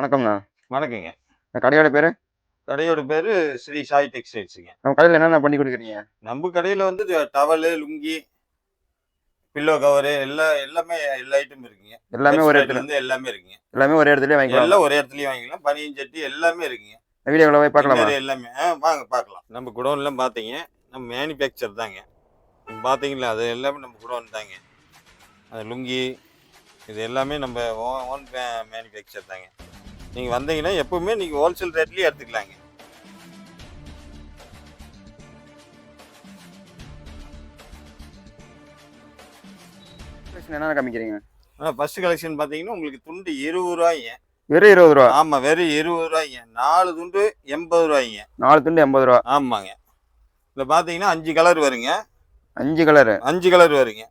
வணக்கம்ண்ணா வணக்கங்க. கடையோட பேர்? கடையோட பேரு ஸ்ரீ சாய் டெக்ஸ்டைல்ஸுங்க. நம்ம கடையில் என்னென்ன பண்ணி கொடுக்குறீங்க? நம்ம கடையில வந்து டவலு லுங்கி பில்லோ கவரு எல்லா எல்லாமே எல்லா ஐட்டம் இருக்குங்க. எல்லாமே ஒரே இடத்துல. இருந்து எல்லாமே இருக்குங்க. எல்லாமே ஒரே இடத்துல வாங்கிக்கலாம்? எல்லாம் ஒரே இடத்துலயும் வாங்கிக்கலாம். பனியன் சட்டி எல்லாமே இருக்குங்க. வீடியோவில் போய் பார்க்கலாமா? எல்லாமே. வாங்க பார்க்கலாம். நம்ம குடோன்லாம் பார்த்தீங்க. நம்ம மேனுஃபேக்சர் தாங்க. பார்த்தீங்களா? அது எல்லாமே நம்ம குடோன் தாங்க. அது லுங்கி இது எல்லாமே நம்ம ஓன் மேனுஃபேக்சர் தாங்க. நீங்கள் வந்தீங்கன்னா எப்பவுமே நீங்கள் ஹோல்சேல் ரேட்லேயே எடுத்துக்கலாங்க. என்னென்ன காமிக்கிறீங்க? ஆனால் ஃபர்ஸ்ட் கலெக்ஷன் பார்த்தீங்கன்னா உங்களுக்கு துண்டு இருபது ரூபாய்ங்க. வெறும் இருபது ரூபா? ஆமாம் வெறும் இருபது ரூபாய்ங்க. நாலு துண்டு எண்பது ரூபாய்ங்க. நாலு துண்டு எண்பது ரூபா? ஆமாங்க. இதில் பார்த்தீங்கன்னா அஞ்சு கலர் வருங்க. அஞ்சு கலரு அஞ்சு கலர் வருங்க.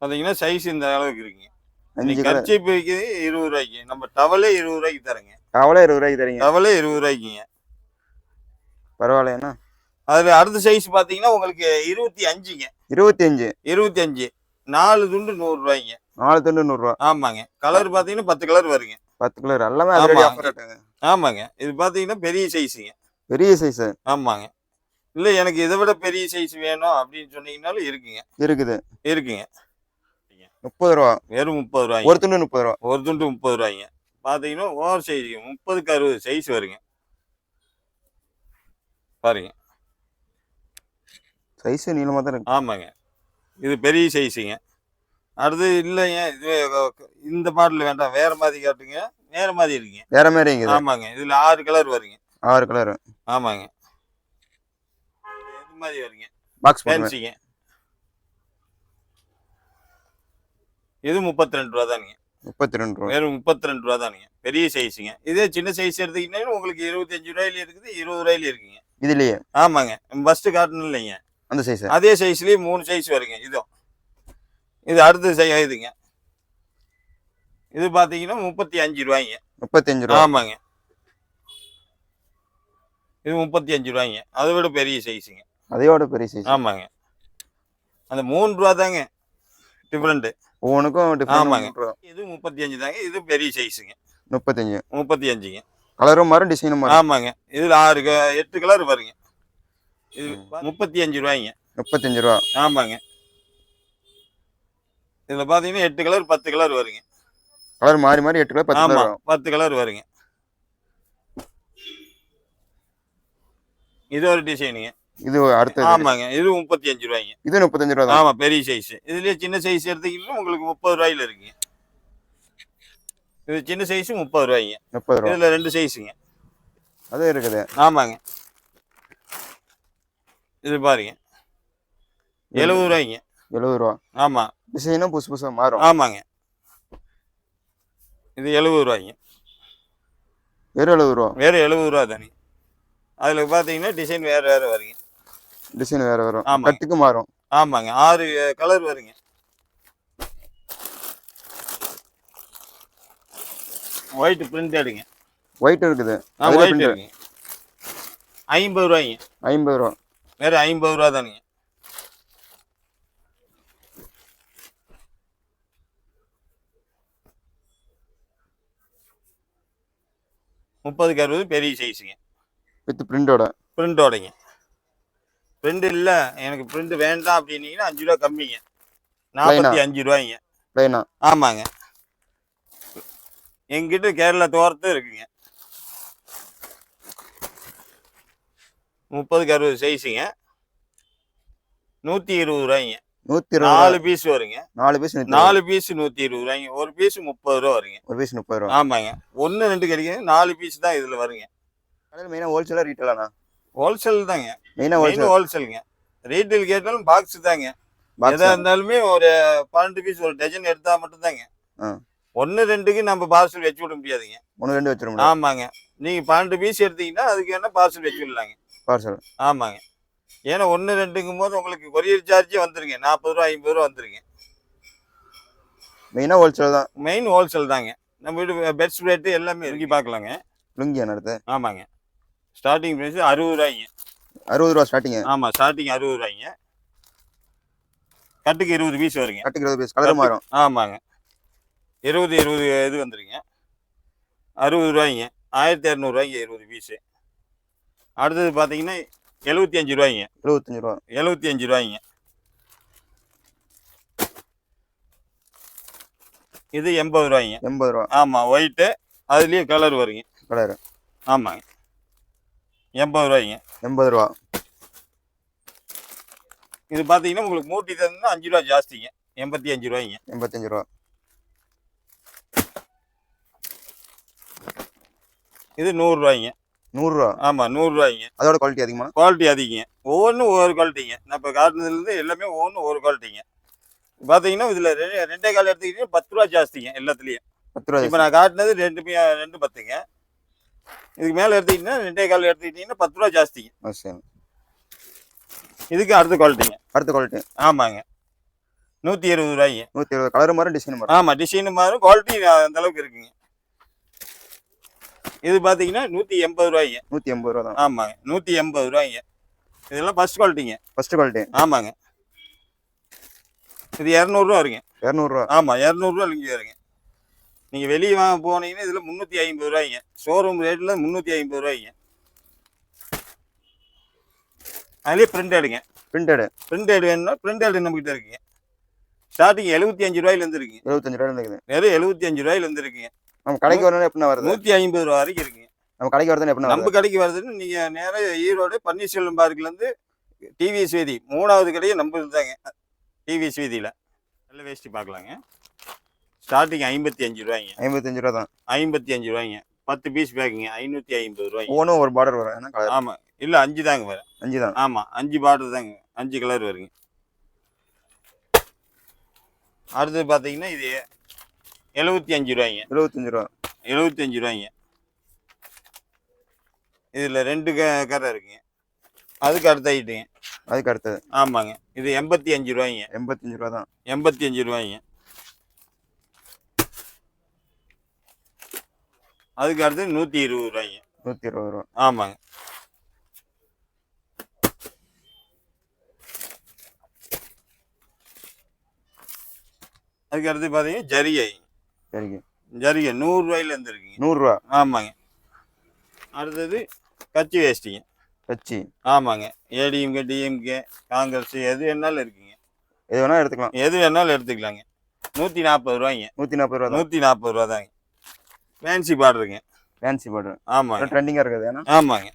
பார்த்தீங்கன்னா சைஸ் இந்த அளவுக்கு இருக்குங்க. அஞ்சு கர்ச்சீப் விற்கிது இருபது ரூபாய்க்கு. நம்ம டவலே இருபது ரூபாய்க்கு தரேங்க. அவ்வளோ இருபது ரூபாய்க்கு தரீங்க. டவலே இருபது ரூபாய்க்குங்க. பரவாயில்லைண்ணா அதில் அடுத்த சைஸ் பார்த்தீங்கன்னா உங்களுக்கு இருபத்தி அஞ்சுங்க. இருபத்தி அஞ்சு. இருபத்தி அஞ்சு. நாலு துண்டு நூறு ரூபாய்ங்க. நாலு துண்டு நூறுரூவா ஆமாங்க. கலர் பார்த்தீங்கன்னா பத்து கலர் வருங்க. பத்து கலர் எல்லாமே ஆமாங்க. இது பார்த்தீங்கன்னா பெரிய சைஸுங்க பெரிய சைஸு ஆமாங்க. இல்லை எனக்கு இதை விட பெரிய சைஸ் வேணும் அப்படின்னு சொன்னீங்கனாலும் இருக்குங்க. இருக்குது. இருக்குங்க. முப்பது ரூபா. வெறும் முப்பது ரூபாய்ங்க. ஒரு துண்டு முப்பது ரூபா. ஒரு துண்டு முப்பது ரூபாய்ங்க. பார்த்தீங்கன்னா ஓவர் சைஸ் முப்பதுக்கு அறுபது சைஸ் வருங்க. பாருங்க. சைஸ் நீளமாக தான் இருக்கு. ஆமாங்க. இது பெரிய சைஸுங்க. அடுத்து இல்லைங்க. இது இந்த மாடல் வேண்டாம். வேற மாதிரி காட்டுங்க. வேற மாதிரி இருக்குங்க. வேற மாதிரி ஆமாங்க. இதுல ஆறு கலர் வருங்க. ஆறு கலர். ஆமாங்க. இது மாதிரி வருங்க? பாக்ஸ் ஃபேன்சிங்க இது முப்பத்தி ரெண்டு ரூபா தானுங்க. முப்பத்தி ரெண்டு ரூபா. வெறும் முப்பத்தி ரெண்டு ரூபா தானுங்க. பெரிய சைஸுங்க இதே சின்ன சைஸ் எடுத்தீங்கன்னா உங்களுக்கு இருபத்தஞ்சு ரூபாயில இருக்குது இருபது ரூபாயில இருக்குங்க. இதுலயே? ஆமாங்க. ஃபர்ஸ்ட் காட்டணும் இல்லைங்க. அந்த சைஸ் அதே சைஸ்லயே மூணு சைஸ் வருங்க. இதுவும் இது அடுத்த சை இதுங்க. இது பாத்தீங்கன்னா முப்பத்தி அஞ்சு ரூபாய்ங்க. முப்பத்தஞ்சு ரூபா. ஆமாங்க. இது முப்பத்தி அஞ்சு ரூபாய்ங்க. அதை விட பெரிய சைஸுங்க அதையோட பெரிய சைஸ் ஆமாங்க. அந்த மூணு ரூபா தாங்க. டிஃப்ரெண்ட் ஒவ்வொன்றுக்கும். டிஃப்ரெண்ட் இது முப்பத்தி அஞ்சு தாங்க. இது பெரிய சைஸுங்க முப்பத்தஞ்சு முப்பத்தி அஞ்சுங்க கலரும் மாறும் டிசைனும் மாறும். ஆமாங்க. இதுல ஆறு எட்டு கலர் வருங்க. இது முப்பத்தி அஞ்சு ரூபாய்ங்க. முப்பத்தஞ்சு ரூபா. ஆமாங்க. இதுல பாத்தீங்கன்னா எட்டு கலர் பத்து கலர் வருங்க. கலர் மாறி மாறி எட்டு கலர் பத்து கலர் பத்து கலர் வருங்க. இது ஒரு டிசைனுங்க இது அடுத்தது ஆமாங்க இது முப்பத்தி அஞ்சு ரூபாய்ங்க. இது முப்பத்தஞ்சு ரூபா ஆமா பெரிய சைஸ் இதுலயே சின்ன சைஸ் எடுத்தீங்கன்னா உங்களுக்கு முப்பது ரூபாயில இருக்குங்க இது சின்ன சைஸ் முப்பது ரூபாய்ங்க. முப்பது ரூபா. இதுல ரெண்டு சைஸுங்க அது இருக்குது. ஆமாங்க. இது பாருங்க. எழுபது ரூபாய்ங்க. எழுபது ரூபா. ஆமா. டிசைனும் புதுசு புதுசாக மாறும். ஆமாங்க. இது எழுபது ரூபாய்ங்க. வெறும் எழுபது ரூபா. வேறு எழுபது ரூபா தானே. அதில் பார்த்தீங்கன்னா டிசைன் வேறு வேறு வருங்க. டிசைன் வேற வரும். கட்டுக்கு மாறும். ஆமாங்க. ஆறு கலர் வருங்க. ஒயிட் பிரிண்ட் எடுங்க. ஒயிட் இருக்குது. ஐம்பது ரூபாய்ங்க. ஐம்பது ரூபா. வேறு ஐம்பது ரூபா தானுங்க. முப்பதுக்கு அறுபது பெரிய சைஸுங்க வித் பிரிண்டோட பிரிண்டோடைங்க பிரிண்ட் இல்லை. எனக்கு பிரிண்ட் வேண்டாம் அப்படின்னீங்கன்னா அஞ்சு ரூபா கம்மிங்க. நாற்பத்தி அஞ்சு ரூபாய்ங்க. ஆமாங்க. எங்கிட்ட கேரளா தோரத்தும் இருக்குங்க. முப்பதுக்கு அறுபது சைஸுங்க நூற்றி இருபது ரூபாய்ங்க. நூத்தி நாலு. பீஸ் வருங்க. நாலு பீஸ் நூத்தி நாலு பீஸ் நூற்றி இருபது ரூபாய்ங்க. ஒரு பீஸ் முப்பது ரூபா வருங்க. ஒரு பீஸ் முப்பது ரூபா. ஆமாங்க. ஒன்று ரெண்டு கிடைக்குது நாலு பீஸ் தான் இதில் வருங்க. கடையில் மெயினாக ஹோல்சேலாக ரீட்டெயிலாண்ணா ஹோல்சேல் தாங்க. மெயினாக மெயின் ஹோல்சேல் ஹோல்சேலுங்க ரீட்டைல் கேட்டாலும் பாக்ஸ் தாங்க. எதா இருந்தாலுமே ஒரு பன்னெண்டு பீஸ் ஒரு டஜன் எடுத்தா மட்டும் தாங்க ஆ. ஒன்று ரெண்டுக்கு நம்ம பார்சல் வச்சு விட முடியாதுங்க. ஒன்று ரெண்டு வச்சிட முடியும் ஆமாங்க. நீங்க பன்னெண்டு பீஸ் எடுத்தீங்கன்னா அதுக்கு வேணா பார்சல் வச்சு விடலாங்க. பார்சல் ஆமாங்க. ஏன்னா ஒன்று ரெண்டுங்கும் போது உங்களுக்கு கொரியர் சார்ஜே வந்துருங்க. நாற்பது ரூபா ஐம்பது ரூபா வந்துருங்க. மெயினாக ஹோல்சேல் தான். மெயின் ஹோல்சேல் தாங்க. நம்ம வீடு பெட் ரேட்டு எல்லாமே இருக்கு பார்க்கலாங்க. லுங்கி அடுத்து. ஆமாங்க. ஸ்டார்டிங் ப்ரைஸ் அறுபது ரூபாய்ங்க. அறுபது ரூபா ஸ்டார்டிங்கு ஆமாம் ஸ்டார்டிங் அறுபது ரூபாய்ங்க. கட்டுக்கு இருபது பீஸ் வருங்க. கட்டுக்கு இருபது பீஸ் கலர் மாறும். ஆமாங்க. இருபது இருபது இது வந்துருங்க. அறுபது ரூபாய்ங்க. ஆயிரத்தி இரநூறுவாய்ங்க இருபது பீஸு அடுத்தது பார்த்தீங்கன்னா எழுபத்தி அஞ்சு ரூபாய்ங்க. எழுபத்தஞ்சு ரூபா. எழுபத்தி அஞ்சு ரூபாய்ங்க. இது எண்பது ரூபாய்ங்க. எண்பது ரூபா. ஆமாம் ஒயிட்டு அதுலேயே கலர் வருங்க. கலரு ஆமாங்க. எண்பது ரூபாய்ங்க. எண்பது ரூபா. இது பார்த்தீங்கன்னா உங்களுக்கு மூட்டி தந்தா அஞ்சு ரூபா ஜாஸ்திங்க. எண்பத்தி அஞ்சு ரூபாய்ங்க. எண்பத்தஞ்சு ரூபா. இது நூறுரூவாய்ங்க நூறுரூவா ஆமாம் நூறுரூவாய்ங்க அதோட குவாலிட்டி அதிகமா? குவாலிட்டி அதிகங்க. ஒவ்வொன்றும் ஒவ்வொரு குவாலிட்டிங்க நான் இப்போ காட்டுனதுலேருந்து எல்லாமே ஒவ்வொன்றும் ஒவ்வொரு குவாலிட்டிங்க பார்த்தீங்கன்னா இதில் ரெண்டு கால் எடுத்துக்கிட்டீங்கன்னா பத்து ரூபா ஜாஸ்திங்க எல்லாத்துலேயும். பத்து ரூபா இப்போ நான் காட்டினது ரெண்டு பி- ரெண்டு பத்துங்க. இதுக்கு மேலே எடுத்துக்கிட்டீங்கன்னா ரெண்டே கால் எடுத்துக்கிட்டீங்கன்னா பத்து ரூபா ஜாஸ்திங்க சரி. இதுக்கு அடுத்த குவாலிட்டிங்க அடுத்த குவாலிட்டி ஆமாங்க. நூற்றி இருபது ரூபாய்ங்க. நூற்றி இருபது கலர் மாதிரி டிசைன் மாதிரி ஆமாம் டிசைன் மாறும் குவாலிட்டி அந்த அளவுக்கு இருக்குங்க. இது பார்த்தீங்கன்னா நூற்றி எண்பது ரூபாய்ங்க. நூற்றி எண்பது ரூபா தான். ஆமாங்க நூற்றி எண்பது ரூபாய்ங்க. இதெல்லாம் ஃபர்ஸ்ட் குவாலிட்டிங்க ஃபர்ஸ்ட் குவாலிட்டி ஆமாங்க. இது இரநூறுவா வருங்க. இரநூறுவா ஆமாம் இரநூறுவா இங்கே வருங்க. நீங்கள் வெளியே வாங்க போனீங்கன்னா இதில் முந்நூற்றி ஐம்பது ரூபாய்ங்க. ஷோரூம் ரேட்டில் முந்நூற்றி ஐம்பது ரூபாய்ங்க. அதுலேயே பிரிண்டடுங்க பிரிண்டடு பிரிண்டட் வேணும்னா பிரிண்டட் நம்மகிட்ட இருக்குங்க. ஸ்டார்டிங் எழுபத்தி அஞ்சு ரூபாயிலேருந்து இருக்குங்க. எழுபத்தஞ்சு ரூபா இருக்குது. வெறும் எழுபத்தி அஞ்சு ரூபாயிலேருந்து இருக்குங்க. நம்ம கடைக்கு வரணும் எப்படின்னா வருது? நூற்றி ஐம்பது ரூபா வரைக்கும் இருக்குங்க. நம்ம கடைக்கு வரதுன்னு எப்படின்னா நம்ம கடைக்கு வருதுன்னு நீங்கள் நேராக ஈரோடு பன்னீர்செல்வம் பார்க்லேருந்து டிவிஎஸ் வீதி மூணாவது கடையே நம்ம தாங்க டிவிஎஸ் வீதியில் நல்ல வேஷ்டி பார்க்கலாங்க. ஸ்டார்டிங் ஐம்பத்தி அஞ்சு ரூபாய்ங்க. ஐம்பத்தஞ்சு ரூபா தான். ஐம்பத்தி அஞ்சு ரூபாய்ங்க. பத்து பீஸ் பேக்குங்க ஐநூற்றி ஐம்பது ரூபாய்ங்க. ஒவ்வொன்றும் ஒரு பார்டர் வரும். ஆமாம் இல்லை அஞ்சு தாங்க வரும் அஞ்சு தான் ஆமாம் அஞ்சு பார்டர் தாங்க. அஞ்சு கலர் வருங்க. அடுத்தது பார்த்தீங்கன்னா இது எழுபத்தி அஞ்சு ரூபாய்ங்க. எழுபத்தஞ்சு ரூபா. எழுபத்தஞ்சு ரூபாய்ங்க. இதில் ரெண்டு க கரை இருக்குங்க. அதுக்கு அடுத்த ஐட்டுங்க அதுக்கு அடுத்தது. ஆமாங்க. இது எண்பத்தி அஞ்சு ரூபாய்ங்க. எண்பத்தஞ்சு ரூபா தான். எண்பத்தி அஞ்சு ரூபாய்ங்க. அதுக்கு அடுத்து நூற்றி இருபது ரூபாய்ங்க. நூற்றி இருபது ரூபா. ஆமாங்க. அதுக்கு அடுத்து பார்த்தீங்கன்னா ஜரிகை. சரிங்க ஜரிகை நூறுரூவாயிலேருந்து இருக்குங்க. நூறுரூவா ஆமாங்க. அடுத்தது கச்சி வேஷ்டிங்க. கச்சி ஆமாங்க. ஏடிஎம்கே டிஎம்கே காங்கிரஸ் எது வேணாலும் இருக்குங்க. எது வேணால் எடுத்துக்கலாம். எது வேணாலும் எடுத்துக்கலாங்க. நூற்றி நாற்பது ரூபாய்ங்க. நூற்றி நாற்பது ரூபா நூற்றி நாற்பது ரூபா தாங்க. ஃபேன்சி பார்டருங்க ஃபேன்சி பார்டர் ஆமாங்க. ட்ரெண்டிங்காக இருக்குது ஏன்னா? ஆமாங்க.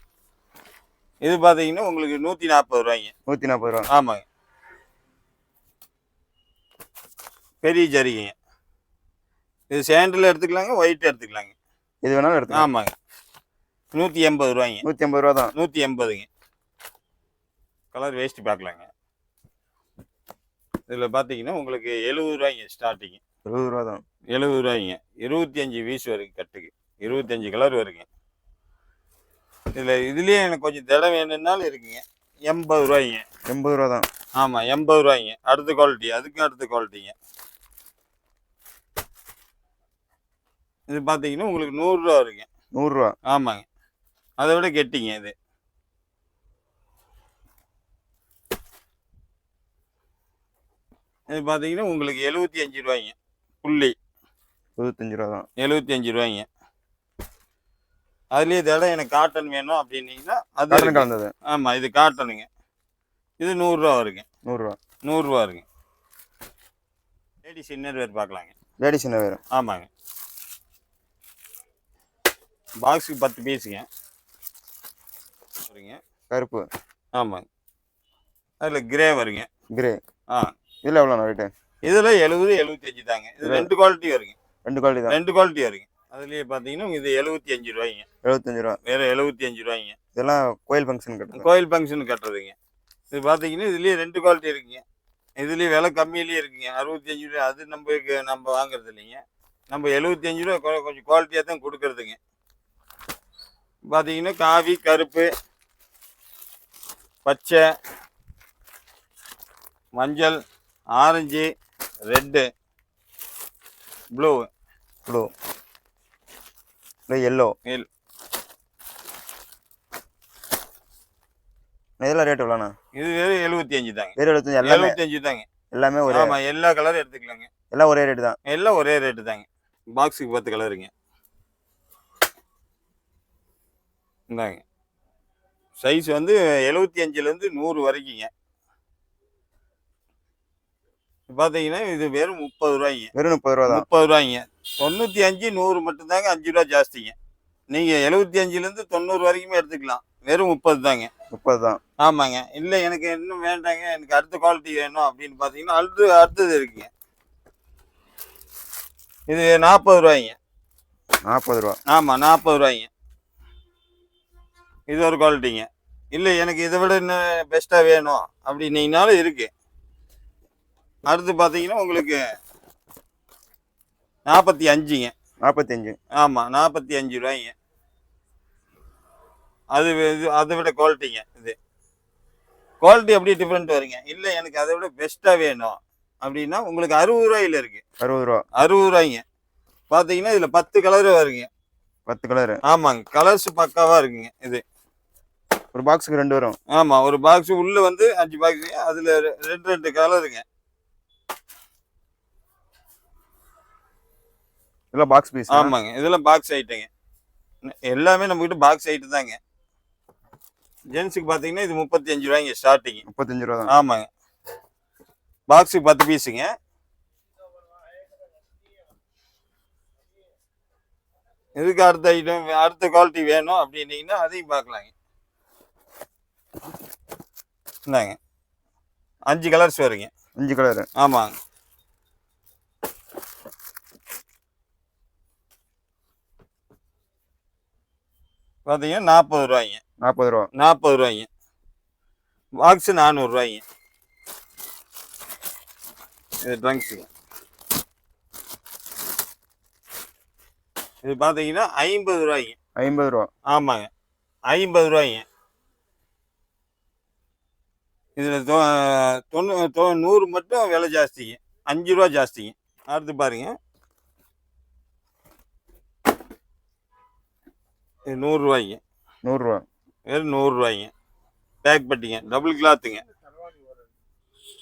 இது பார்த்தீங்கன்னா உங்களுக்கு நூற்றி நாற்பது ரூபாய்ங்க. நூற்றி நாற்பது ரூபா. ஆமாங்க. பெரிய ஜரிகைங்க. இது சேண்டில் எடுத்துக்கலாங்க ஒயிட் எடுத்துக்கலாங்க. எது வேணாலும் எடுத்துக்கலாம். ஆமாங்க. நூற்றி எண்பது ரூபாய்ங்க. நூற்றி ஐம்பது ரூபா தான். நூற்றி எண்பதுங்க கலர் வேஷ்டி பார்க்கலாங்க இதில் பார்த்தீங்கன்னா உங்களுக்கு எழுபது ரூபாய்ங்க ஸ்டார்டிங்கு எழுபது ரூபா தான். எழுபது ரூபாய்ங்க. இருபத்தி அஞ்சு பீஸ் வருங்க கட்டுக்கு. இருபத்தஞ்சு கலர் வருங்க இதில் இதுலேயே எனக்கு கொஞ்சம் திடம் வேணும்னாலும் இருக்குங்க. எண்பது ரூபாய்ங்க. எண்பது ரூபா தான். ஆமாம் எண்பது ரூபாய்ங்க. அடுத்த குவாலிட்டி அதுக்கும் அடுத்த குவாலிட்டிங்க இது பார்த்தீங்கன்னா உங்களுக்கு நூறுரூவா வருங்க. நூறுரூவா ஆமாங்க. அதை விட கெட்டிங்க இது. இது பார்த்தீங்கன்னா உங்களுக்கு எழுபத்தி அஞ்சு ரூபாய்ங்க. புள்ளி. எழுபத்தஞ்சு ரூபா தான் எழுபத்தி அஞ்சு ரூபாய்ங்க அதுலேயே தடவை எனக்கு காட்டன் வேணும் அப்படின்னீங்கன்னா அது. கலந்தது. ஆமாம் இது காட்டனுங்க இது நூறுரூவா வருங்க. நூறுரூவா. நூறுரூவா வருங்க. லேடிஸ் இன்னர் வேர் பார்க்கலாங்க. லேடிஸ் என்ன வேறு ஆமாங்க. பாக்ஸுக்கு பத்து பீஸுங்க. வருங்க. கருப்பு. ஆமாங்க. அதில் கிரே வருங்க. கிரே ஆ. இதில் எவ்வளோ ரேட்டு இதில் எழுபது எழுபத்தஞ்சு தாங்க. இது ரெண்டு குவாலிட்டி வருங்க. ரெண்டு குவாலிட்டி தான். ரெண்டு குவாலிட்டி வருங்க. அதுலேயே பார்த்தீங்கன்னா இது எழுபத்தி அஞ்சு ரூபாய்ங்க. எழுபத்தஞ்சு ரூபா. வேறு எழுபத்தி அஞ்சு ரூபாய்ங்க. இதெல்லாம் கோயில் ஃபங்க்ஷன் கட்டுறது. கோயில் ஃபங்க்ஷன் கட்டுறதுங்க. இது பார்த்தீங்கன்னா இதுலேயே ரெண்டு குவாலிட்டி இருக்குங்க. இதுலேயே விலை கம்மியிலேயே இருக்குங்க. அறுபத்தி அஞ்சு ரூபா அது நம்ம நம்ம வாங்குறது இல்லைங்க. நம்ம எழுபத்தி அஞ்சு ரூபா கொஞ்சம் குவாலிட்டியாக தான் கொடுக்கறதுங்க. பார்த்தீங்கன்னா காவி கருப்பு பச்சை மஞ்சள் orange red. Blue. Blue. Yellow எல்- இதெல்லாம் ரேட் எவ்வளோண்ணா இது வெறும் எழுபத்தி அஞ்சு தாங்க. வேறு எழுபத்தஞ்சு எல்லாமே எழுபத்தி அஞ்சு தாங்க. எல்லாமே ஒரே ஆமாம் எல்லா கலரும் எடுத்துக்கலாங்க. எல்லாம் ஒரே ரேட்டு தான். எல்லாம் ஒரே ரேட்டு தாங்க. பாக்ஸுக்கு பத்து கலருங்க இந்தாங்க. சைஸ் வந்து எழுபத்தி அஞ்சுலேருந்து நூறு வரைக்குங்க. பார்த்தீங்கன்னா இது வெறும் முப்பது ரூபாய்ங்க. வெறும் முப்பது ரூபா தான். முப்பது ரூபாய்ங்க. தொண்ணூற்றி அஞ்சு நூறு மட்டும்தாங்க அஞ்சு ரூபா ஜாஸ்திங்க. நீங்கள் எழுபத்தி அஞ்சுலேருந்து தொண்ணூறு வரைக்குமே எடுத்துக்கலாம். வெறும் முப்பது தாங்க. முப்பது தான். ஆமாங்க. இல்லை எனக்கு இன்னும் வேண்டாங்க. எனக்கு அடுத்த குவாலிட்டி வேணும் அப்படின்னு பார்த்தீங்கன்னா அடுத்து அடுத்தது இருக்குங்க. இது நாற்பது ரூபாய்ங்க. நாற்பது ரூபா. ஆமாம் நாற்பது ரூபாய்ங்க. இது ஒரு குவாலிட்டிங்க இல்லை எனக்கு இதை விட இன்னும் பெஸ்ட்டாக வேணும் அப்படின்னீங்கனாலும் இருக்கு. அடுத்து பார்த்தீங்கன்னா உங்களுக்கு நாற்பத்தி அஞ்சுங்க. நாற்பத்தஞ்சு ஆமாம் நாற்பத்தி அஞ்சு ரூபாய்ங்க. அது இது அதை விட குவாலிட்டிங்க இது. குவாலிட்டி அப்படியே டிஃப்ரெண்ட் வருங்க? இல்லை எனக்கு அதை விட பெஸ்ட்டாக வேணும். அப்படின்னா உங்களுக்கு அறுபது ரூபாயில இருக்கு. அறுபது ரூபா. அறுபது ரூபாய்ங்க. பார்த்தீங்கன்னா இதில் பத்து கலர் வருங்க. பத்து கலரு ஆமாங்க கலர்ஸ் பக்காவாக இருக்குங்க இது. ஒரு பாக்ஸுக்கு ரெண்டு வரும். ஆமாம் ஒரு பாக்ஸ் உள்ள வந்து அஞ்சு பாக்ஸ் அதில் ரெண்டு ரெண்டு கலருங்க இதெல்லாம் பாக்ஸ் பீஸ் ஆமாங்க இதெல்லாம் பாக்ஸ் ஐட்டங்க எல்லாமே நம்மக்கிட்ட பாக்ஸ் ஐட்டு தாங்க. ஜென்ஸுக்கு பார்த்தீங்கன்னா இது முப்பத்தி அஞ்சு ரூபாய்ங்க ஸ்டார்டிங் முப்பத்தஞ்சு ரூபா தான். ஆமாங்க. பாக்ஸுக்கு பத்து பீஸுங்க இதுக்கு அடுத்த ஐட்டம் அடுத்த குவாலிட்டி வேணும் அப்படின்னீங்கன்னா அதையும் பார்க்கலாங்க இந்தாங்க. அஞ்சு கலர்ஸ் வருங்க. அஞ்சு கலரு ஆமாங்க. பார்த்தீங்கன்னா நாற்பது ரூபாய்ங்க. நாற்பது ரூபா. நாற்பது ரூபாய்ங்க. பாக்ஸு நானூறுரூவாய்ங்க இது ட்ரங்க்ஸுங்க இது பார்த்தீங்கன்னா ஐம்பது ரூபாய்ங்க. ஐம்பது ரூபா. ஆமாங்க. ஐம்பது ரூபாய்ங்க. இதில் தொ தொண்ணூ தொ நூறு மட்டும் விலை ஜாஸ்திங்க. அஞ்சு ரூபா ஜாஸ்திங்க. அடுத்து பாருங்க. நூறுரூவாய்ங்க. நூறுரூவா. வெறும் நூறுரூவாய்ங்க. பேக் பட்டிங்க. டபுள் கிளாத்துங்க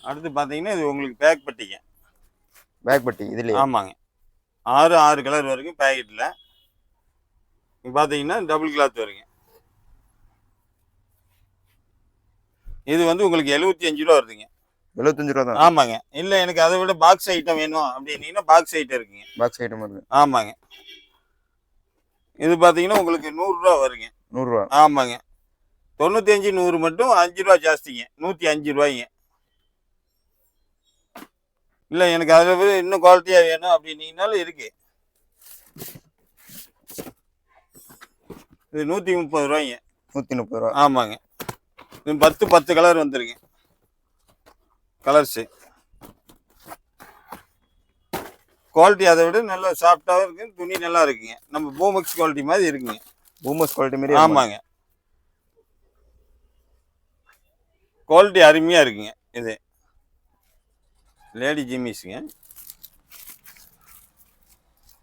அடுத்து பார்த்தீங்கன்னா இது உங்களுக்கு பேக் பட்டிங்க. பேக் பட்டி இதுலயே? ஆமாங்க. ஆறு ஆறு கலர் வரைக்கும் பேக்கெட்டில் பார்த்தீங்கன்னா டபுள் கிளாத் வருங்க. இது வந்து உங்களுக்கு எழுபத்தி அஞ்சு ரூபா வருதுங்க. எழுபத்தஞ்சு ரூபா தான். ஆமாங்க. இல்லை எனக்கு அதை விட பாக்ஸ் ஐட்டம் வேணும் அப்படின்னீங்கன்னா பாக்ஸ் ஐட்டம் இருக்குங்க. பாக்ஸ் ஐட்டம் இருக்கு ஆமாங்க. இது பார்த்தீங்கன்னா உங்களுக்கு நூறுரூவா வருங்க. நூறுரூவா. ஆமாங்க. தொண்ணூற்றி அஞ்சு நூறு மட்டும் அஞ்சு ரூபா ஜாஸ்திங்க. நூற்றி அஞ்சு ரூபாய்ங்க. இல்லை எனக்கு அதை விட இன்னும் குவாலிட்டியாக வேணும் அப்படின்னீங்கனாலும் இருக்கு. இது நூற்றி முப்பது ரூபாய்ங்க. நூற்றி முப்பது ரூபா. ஆமாங்க. இது பத்து பத்து கலர் வந்துருங்க. கலர்ஸு குவாலிட்டி அதை விட நல்லா சாஃப்டாகவும் இருக்கு துணி நல்லா இருக்குங்க. நம்ம பூமக்ஸ் குவாலிட்டி மாதிரி இருக்குங்க. பூமஸ் குவாலிட்டி மாரி ஆமாங்க. குவாலிட்டி அருமையா இருக்குங்க இது. லேடி ஜிம்மிஸுங்க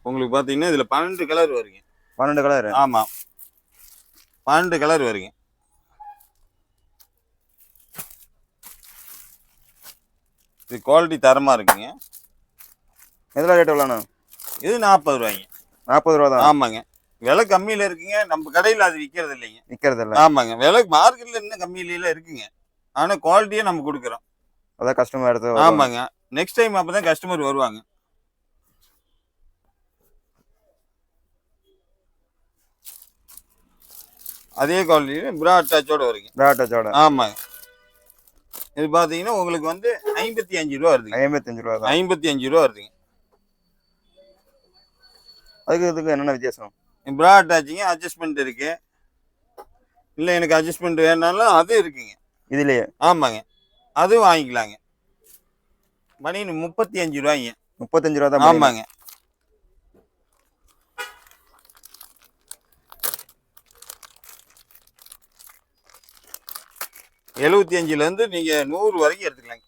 உங்களுக்கு பார்த்தீங்கன்னா இதில் பன்னெண்டு கலர் வருங்க. பன்னெண்டு கலரு ஆமாம் பன்னெண்டு கலர் வருங்க. இது குவாலிட்டி தரமாக இருக்குங்க. எதில் ரேட் எவ்வளோண்ணா இது நாற்பது ரூபாய்ங்க. நாற்பது ரூபா தான். ஆமாங்க. விலை கம்மியில் இருக்குங்க. நம்ம கடையில் அது விற்கிறது இல்லைங்க. விற்கிறது இல்லை. ஆமாங்க. விலை மார்க்கெட்ல இன்னும் கம்மியில இருக்குங்க. ஆனா குவாலிட்டியே நம்ம கொடுக்குறோம். அதான் கஸ்டமர் எடுத்து. ஆமாங்க. நெக்ஸ்ட் டைம் அப்பதான் கஸ்டமர் வருவாங்க. அதே குவாலிட்டியில பிரா அட்டாச்சோட வருங்க. டாட்டா ஜோட ஆமாங்க. இது பாத்தீங்கன்னா உங்களுக்கு வந்து ஐம்பத்தி அஞ்சு ரூபா வருதுங்க. ஐம்பத்தஞ்சு ரூபா தான். ஐம்பத்தி அஞ்சு ரூபா வருதுங்க. அதுக்கு இதுக்கு என்னென்ன வித்தியாசம்? பிரா அட்டாச்சிங்க அட்ஜஸ்ட்மெண்ட் இருக்கு. இல்லை எனக்கு அட்ஜஸ்ட்மெண்ட் வேணாலும் அது இருக்குங்க. இதுலயே? ஆமாங்க. அதுவும் வாங்கிக்கலாங்க. மணி முப்பத்தி அஞ்சு ரூபாய்ங்க. முப்பத்தஞ்சு ரூபா தான் ஆமாங்க. எழுபத்தி அஞ்சுல இருந்து நீங்க நூறு வரைக்கும் எடுத்துக்கலாங்க.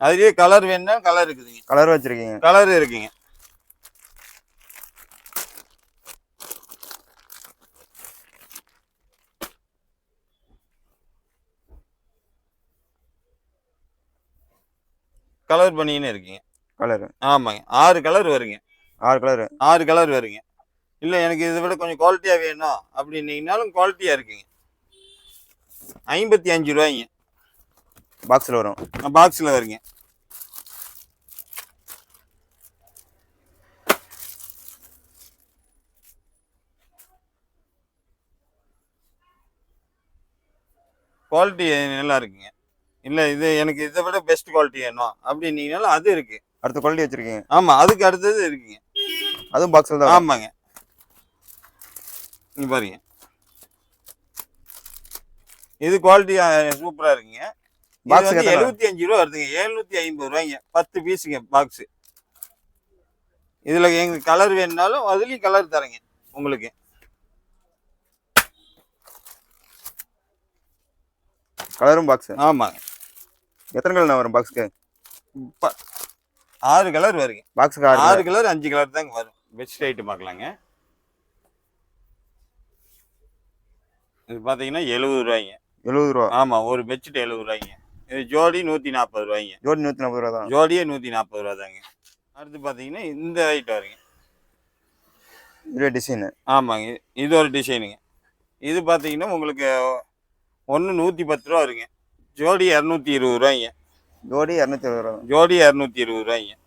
அதுலேயே கலர் வேணும்னா கலர் இருக்குதுங்க. கலர் வச்சிருக்கீங்க. கலர் இருக்குங்க. கலர் பண்ணிக்கின்னு இருக்கீங்க. கலர் ஆமாங்க. ஆறு கலர் வருங்க. ஆறு கலர் ஆறு கலர் வருங்க. இல்லை எனக்கு இதை விட கொஞ்சம் குவாலிட்டியாக வேணும். அப்படின்னீங்கனாலும் குவாலிட்டியாக இருக்குங்க. ஐம்பத்தி அஞ்சு ரூபாய்ங்க. பாக்ஸில் வரும். பாக்ஸில் வருங்க குவாலிட்டி நல்லா இருக்குங்க. இல்லை இது எனக்கு இதை விட பெஸ்ட் குவாலிட்டி வேணும்? அப்படின்னீங்கனாலும் அது இருக்கு. அடுத்த குவாலிட்டி வச்சிருக்கீங்க. ஆமாம் அதுக்கு அடுத்தது இருக்குங்க. அதுவும் பாக்ஸில் தான். ஆமாங்க. இங்க பாருங்க. இது குவாலிட்டி சூப்பரா இருக்குங்க. பாக்ஸ்? எழுபத்தி அஞ்சு ரூபா வருதுங்க. எழுநூத்தி ஐம்பது ரூபாய்ங்க. பத்து பீஸுங்க பாக்ஸ் இதுல எங்களுக்கு கலர் வேணும்னாலும் அதுலயும் கலர் தரேங்க. உங்களுக்கு. கலரும் பாக்ஸ் ஆமாங்க எத்தனை கலர் வரும் பாக்ஸுக்கு ஆறு கலர் வருங்க. பாக்ஸுக்கு ஆறு ஆறு. கலர் அஞ்சு கலர் தாங்க வரும். பெஸ்ட் ஐட்டம் பார்க்கலாங்க. இது பார்த்தீங்கன்னா எழுபது ரூபாய்ங்க. எழுபது ரூபா. ஆமா ஒரு பெட்ஷீட் எழுபது ரூபாய்ங்க. இது ஜோடி நூத்தி நாற்பது ரூபாய்ங்க. ஜோடி நூற்றி நாற்பது ரூபா தான். ஜோடியே நூத்தி நாற்பது ரூபா தாங்க. அடுத்து பார்த்தீங்கன்னா இந்த ஐட்டம் வருங்க. இதுவே டிசைனு ஆமாங்க. இது- இது ஒரு டிசைனுங்க இது பார்த்தீங்கன்னா உங்களுக்கு ஒன்று நூற்றி பத்து ரூபா வருங்க. ஜோடி இரநூத்தி இருபது ரூபாய்ங்க. ஜோடி இரநூத்தி இருபது ரூபா ஜோடி இரநூத்தி இருபது ரூபாய்ங்க.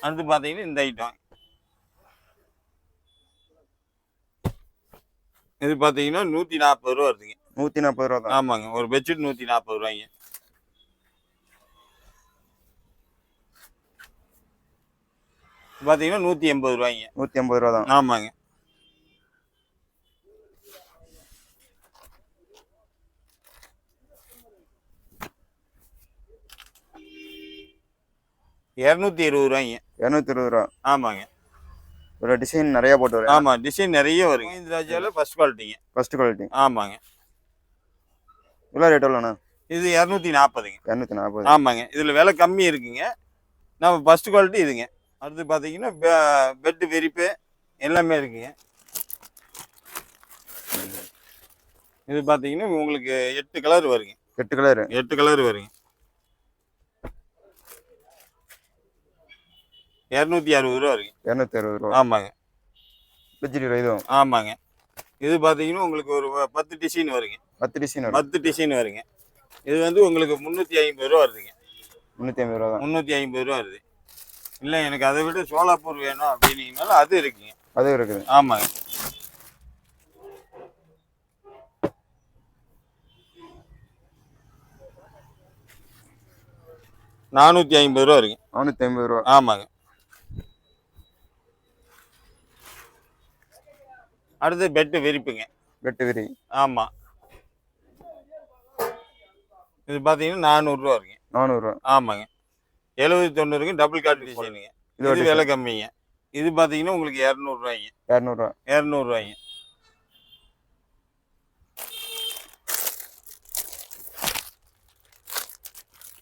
அடுத்து பார்த்தீங்கன்னா இந்த ஐட்டம் இது பார்த்தீங்கன்னா நூற்றி நாற்பது ரூபா வருதுங்க. நூற்றி நாற்பது ரூபா தான். ஆமாங்க. ஒரு பெட்ஷீட் நூற்றி நாற்பது ரூபாய்ங்க. பார்த்தீங்கன்னா நூற்றி எண்பது ரூபாய்ங்க. நூற்றி ஐம்பது ரூபா தான். ஆமாங்க. இரநூத்தி இருபது ரூபாய்ங்க. இரநூத்தி இருபது ரூபா. ஆமாங்க. ஒரு டிசைன் நிறையா போட்டு வரும் ஆமாம் டிசைன் நிறைய வருங்க. மஹிந்திராஜாவில் ஃபர்ஸ்ட் குவாலிட்டிங்க ஃபர்ஸ்ட் குவாலிட்டி ஆமாங்க. இவ்வளோ ரேட் எவ்வளோண்ணா? இது இரநூத்தி நாற்பதுங்க இரநூத்தி நாற்பது ஆமாங்க. இதில் விலை கம்மி இருக்குங்க. நம்ம ஃபர்ஸ்ட் குவாலிட்டி இதுங்க. அடுத்து பார்த்தீங்கன்னா பெட்டு விரிப்பு எல்லாமே இருக்குங்க. இது பார்த்தீங்கன்னா உங்களுக்கு எட்டு கலர் வருங்க. எட்டு கலரு எட்டு கலர் வருங்க. இரநூத்தி அறுபது ரூபா வருங்க இரநூத்தி அறுபது ரூபா. ஆமாங்க. பெட்ஷீட் இதுவும் ஆமாங்க. இது பார்த்தீங்கன்னா உங்களுக்கு ஒரு பத்து டிசைன் வருங்க. பத்து டிசைன் பத்து டிசைன் வருங்க. இது வந்து உங்களுக்கு முந்நூற்றி ஐம்பது ரூபா வருதுங்க. முந்நூற்றி ஐம்பது ரூபா தான். முந்நூற்றி ஐம்பது ரூபா வருது. இல்லை எனக்கு அதை விட சோலாப்பூர் வேணும் அப்படின்னீங்கனாலும் அது இருக்குங்க. அதுவும் இருக்குது. ஆமாங்க. நானூற்றி ஐம்பது ரூபா வருங்க. நானூற்றி ஐம்பது ரூபா. ஆமாங்க. அடுத்து பெட்டு விரிப்புங்க. வெட்டு விரி. ஆமாம் இது பார்த்தீங்கன்னா நானூறுரூவா வருங்க. நானூறுரூவா ஆமாங்க. எழுபது தொண்ணூறுங்க டபுள் காட் டிசைனுங்க இது இது விலை கம்மிங்க. இது பார்த்தீங்கன்னா உங்களுக்கு இரநூறுவாய்ங்க இரநூறுவா இரநூறுவாய்ங்க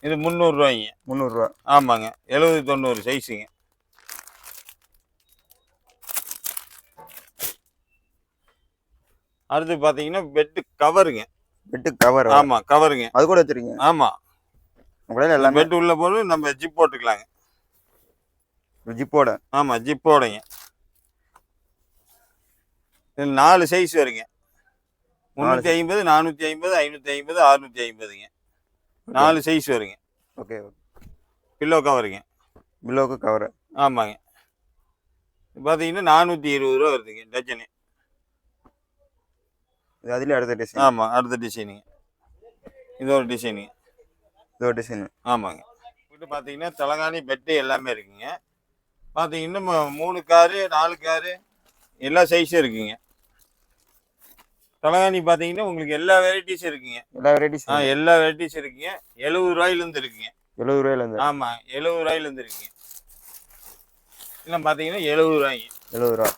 இது முந்நூறுரூவாய்ங்க முந்நூறுரூவா ஆமாங்க. எழுபது தொண்ணூறு சைஸுங்க அடுத்து பார்த்தீங்கன்னா பெட்டு கவருங்க வெட்டு கவர் ஆமாம் கவருங்க அது கூட வச்சிருக்கீங்க? ஆமாம் உங்களால எல்லாமே பெட் உள்ள போது நம்ம ஜிப் போட்டுக்கலாங்க. ஜிப்போட ஆமாம் ஜிப்போடைங்க நாலு சைஸ் வருங்க. முந்நூற்றி ஐம்பது நானூற்றி ஐம்பது ஐநூற்றி ஐம்பது அறுநூற்றி ஐம்பதுங்க. நாலு சைஸ் வருங்க. ஓகே பில்லோ கவருங்க பில்லோக்கு கவர் ஆமாங்க. பார்த்தீங்கன்னா நானூற்றி இருபது ரூபா வருதுங்க டஜனு. இது அதுலேயே அடுத்த டிசைன் ஆமாம் அடுத்த டிசைனுங்க இது ஒரு டிசைனுங்க இது ஒரு டிசைன் ஆமாங்க. இப்போ பார்த்தீங்கன்னா தலகாணி பெட்டு எல்லாமே இருக்குங்க. பார்த்தீங்கன்னா மூணு காரு நாலு காரு எல்லா சைஸும் இருக்குங்க. தலகாணி பார்த்தீங்கன்னா உங்களுக்கு எல்லா வெரைட்டிஸும் இருக்குங்க. எல்லா வெரைட்டிஸ் ஆ எல்லா வெரைட்டிஸும் இருக்குங்க. எழுபது ரூபாயிலேருந்து இருக்குங்க. எழுபது ரூபாயிலேருந்து. ஆமாம் எழுபது ரூபாயிலேருந்து இருக்குங்க. இதெல்லாம் பார்த்தீங்கன்னா எழுபது ரூபாய்ங்க. எழுபது ரூபா.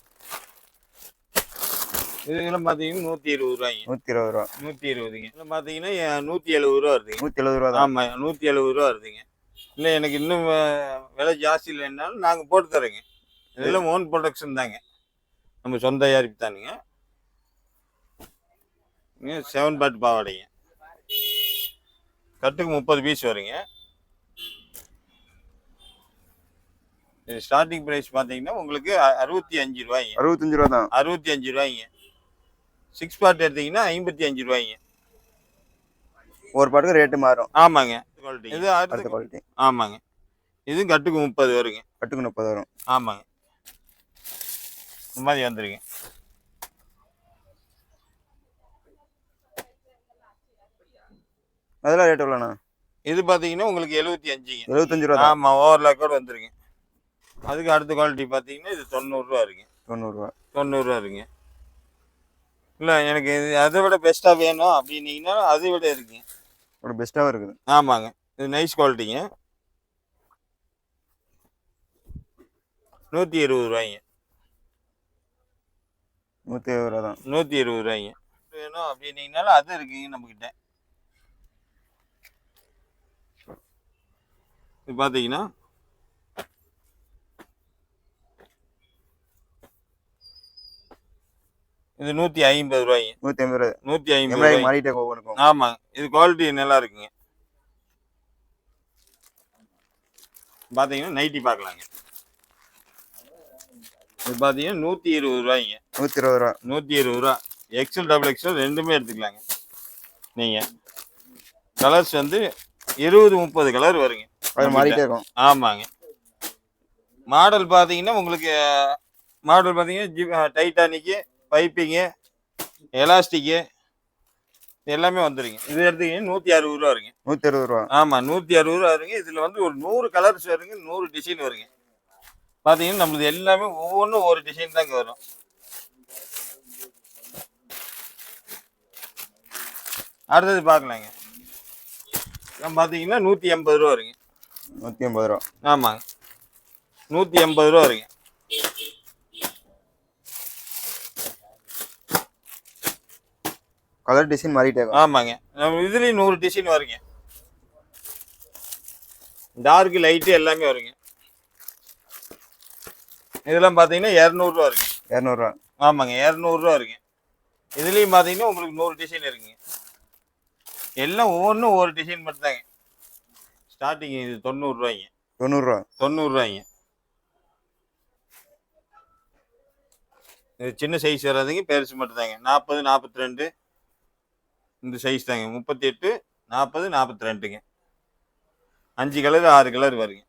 இதுக்கெல்லாம் பார்த்தீங்கன்னா நூற்றி இருபது ரூபாய்ங்க. நூற்றி இருபது ரூபா. நூற்றி இருபதுங்க இதெல்லாம் பார்த்தீங்கன்னா நூற்றி எழுபது ரூபா வருதுங்க. நூற்றி எழுபது ரூபா தான். ஆமாம் நூற்றி எழுபது ரூபா வருதுங்க. இல்லை எனக்கு இன்னும் விலை ஜாஸ்தி இல்லைன்னாலும் நாங்கள் போட்டு தரோங்க இதெல்லாம் ஓன் ப்ரொடக்ஷன் தாங்க. நம்ம சொந்த தயாரிப்பு தானுங்க. செவன் பாட்டு பாவாடைங்க. கட்டுக்கு முப்பது பீஸ் வருங்க. ஸ்டார்டிங் ப்ரைஸ் பார்த்தீங்கன்னா உங்களுக்கு அறுபத்தி அஞ்சு ரூபாய்ங்க. அறுபத்தஞ்சு ரூபா தான். அறுபத்தி அஞ்சு ரூபாய்ங்க. சிக்ஸ் பார்ட் எடுத்தீங்கன்னா ஐம்பத்தி அஞ்சு ரூபாய்ங்க. ஒரு பாட்டுக்கு ரேட்டு மாறும். ஆமாங்க. குவாலிட்டி இது அடுத்த குவாலிட்டி ஆமாங்க. இது கட்டுக்கு முப்பது வருங்க. கட்டுக்கு முப்பது வரும். ஆமாங்க. இந்த மாதிரி வந்துருங்க. அதெல்லாம் ரேட் எவ்வளோண்ணா? இது பார்த்தீங்கன்னா உங்களுக்கு எழுபத்தி அஞ்சுங்க. எழுபத்தஞ்சு ரூபா ஆமாம் ஓவர்லாக்கோட வந்துருங்க. அதுக்கு அடுத்த குவாலிட்டி பார்த்தீங்கன்னா இது தொண்ணூறுரூவா இருக்குங்க தொண்ணூறுரூவா தொண்ணூறுரூவா இருக்குங்க இல்லை எனக்கு இது அதை விட பெஸ்ட்டாக வேணும் அப்படின்னீங்கன்னா அதை விட இருக்குங்க ஒரு பெஸ்ட்டாகவும் இருக்குது. ஆமாங்க. இது நைஸ் குவாலிட்டிங்க நூற்றி இருபது ரூபாய்ங்க. நூற்றி இருபது ரூபா தான். நூற்றி இருபது ரூபாய்ங்க. வேணும் அப்படின்னீங்கனாலும் அது இருக்குங்க நம்மக்கிட்ட இது பார்த்தீங்கன்னா இது நூற்றி ஐம்பது ரூபாய்ங்க. நூற்றி ஐம்பது ரூபா நூற்றி ஐம்பது ரூபாய் மாறிட்டே ஒவ்வொன்றுக்கும். ஆமாங்க இது குவாலிட்டி நல்லா இருக்குங்க. பார்த்தீங்கன்னா நைட்டி பார்க்கலாங்க. இது பார்த்தீங்கன்னா நூற்றி இருபது ரூபாய்ங்க. நூற்றி இருபது ரூபா. நூற்றி இருபது ரூபா. எக்ஸல் டபுள் எக்ஸல் ரெண்டுமே எடுத்துக்கலாங்க. நீங்கள் கலர்ஸ் வந்து இருபது முப்பது கலர் வருங்க. மாறிட்டே இருக்கும். ஆமாங்க. மாடல் பார்த்தீங்கன்னா உங்களுக்கு மாடல் பார்த்தீங்கன்னா டைட்டானிக்கு பைப்பிங்கு எலாஸ்டிக்கு எல்லாமே வந்துருங்க. இது எடுத்தீங்கன்னா நூற்றி அறுபது ரூபா வருங்க. நூற்றி அறுபது ரூபா. ஆமாம் நூற்றி அறுபது ரூபா வருங்க. இதில் வந்து ஒரு நூறு கலர்ஸ் வருங்க நூறு டிசைன் வருங்க. பார்த்தீங்கன்னா நம்மளது எல்லாமே ஒவ்வொன்றும் ஒரு டிசைன் தாங்க வரும். அடுத்தது பார்க்கலாங்க பார்த்தீங்கன்னா நூற்றி எண்பது ரூபா வருங்க. நூற்றி ஐம்பது ரூபா. ஆமாங்க. நூற்றி எண்பது ரூபா வருங்க. கலர் டிசைன் மாறிட்டே ஆமாங்க. நம்ம இதுலேயும் நூறு டிசைன் வருங்க. டார்க் லைட்டு எல்லாமே வருங்க. இதெல்லாம் பார்த்தீங்கன்னா இரநூறுவா வருங்க. இரநூறுவா. ஆமாங்க இரநூறுவா இருக்குங்க இதுலேயும் பார்த்தீங்கன்னா உங்களுக்கு நூறு டிசைன் இருக்குங்க. எல்லாம் ஒவ்வொன்றும் ஒவ்வொரு டிசைன் மட்டும்தாங்க. ஸ்டார்டிங் இது தொண்ணூறுரூவாய்ங்க தொண்ணூறுரூவா தொண்ணூறுரூவாய்ங்க இது சின்ன சைஸ் வராதுங்க பெருசு மட்டும்தாங்க. நாற்பது நாற்பத்தி ரெண்டு. இந்த சைஸ் தாங்க. முப்பத்தி எட்டு நாற்பது நாற்பத்தி ரெண்டுங்க அஞ்சு கலர் ஆறு கலர் வருங்க.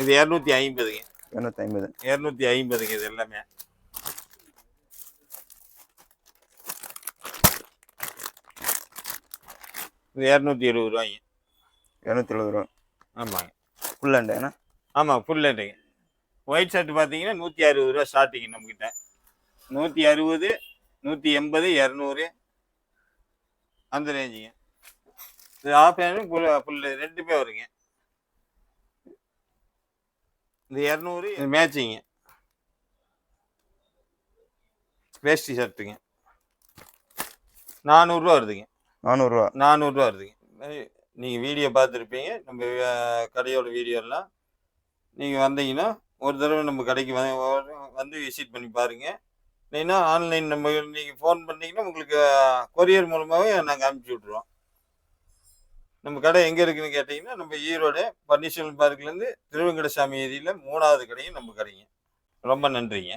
இது இரநூத்தி ஐம்பதுங்க. இரநூத்தி ஐம்பது. இரநூத்தி ஐம்பதுங்க இது எல்லாமே. இது இரநூத்தி எழுபது ரூபாய்ங்க. இரநூத்தி எழுபது ரூபா. ஆமாங்க. ஃபுல் ஹேண்ட் ஏன்னா ஆமாம் ஃபுல் ஹேண்டுங்க ஒயிட் ஷர்ட் பார்த்தீங்கன்னா நூற்றி அறுபது ரூபா ஸ்டார்டிங் நம்மக்கிட்ட நூற்றி அறுபது நூற்றி எண்பது இரநூறு. அந்த ரேஞ்சுங்க இது ஆஃப் ஹேண்டு ஃபுல் ஃபுல் ரெண்டுமே வருங்க. இந்த இரநூறு மேட்சிங்க வேஷ்டி ஷர்ட்டுங்க நானூறுரூவா வருதுங்க. நானூறுரூவா நானூறுரூவா வருதுங்க. நீங்கள் வீடியோ பார்த்துருப்பீங்க. நம்ம கடையோட வீடியோலாம் நீங்கள் வந்தீங்கன்னா ஒரு தடவை நம்ம கடைக்கு வந்து வந்து விசிட் பண்ணி பாருங்கள் இல்லைன்னா ஆன்லைன் நம்ம நீங்கள் ஃபோன் பண்ணிங்கன்னா உங்களுக்கு கொரியர் மூலமாகவே நாங்கள் அனுப்பிச்சி விட்ருவோம் நம்ம கடை எங்கே இருக்குதுன்னு கேட்டிங்கன்னா நம்ம ஈரோடு பன்னீர்செல்வம் பார்க்லேருந்து திருவெங்கடசாமி ஏரியில் மூணாவது கடையும் நம்ம கடைங்க. ரொம்ப நன்றிங்க.